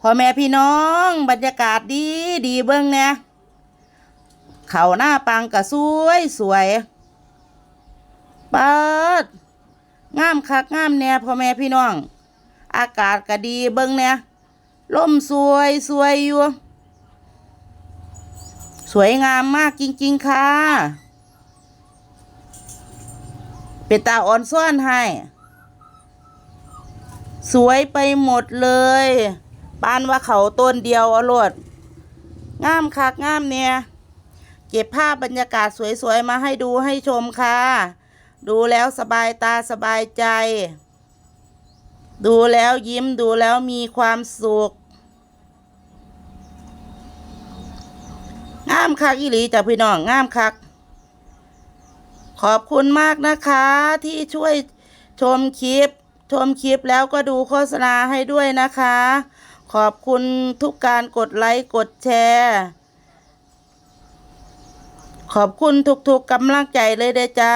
พ่อแม่พี่น้องบรรยากาศดีดีเบิ้งเนี่ยเขาหน้าปังกะสวยสวยเปิดงามคักงามแน่พ่อแม่พี่น้อง อากาศก็ดีเบิ้งเนี่ยล่มสวยสวยอยู่สวยงามมากจริง ๆ ค่ะ เป็นตาอ่อนซ่อนให้ สวยไปหมดเลย ปานว่าเขาต้นเดียวอาโลดงามคักงามเนี่ยเก็บภาพบรรยากาศสวยๆ มาให้ดูให้ชมค่ะ ดูแล้วสบายตาสบายใจ ดูแล้วยิ้มดูแล้วมีความสุขงามคักอีหลีจ้ะพี่น้องงามคัก ขอบคุณมากนะคะ ที่ช่วยชมคลิป ชมคลิปแล้วก็ดูโฆษณาให้ด้วยนะคะ ขอบคุณทุกการกดไลค์กดแชร์ ขอบคุณทุกๆกำลังใจเลยเด้อจ้า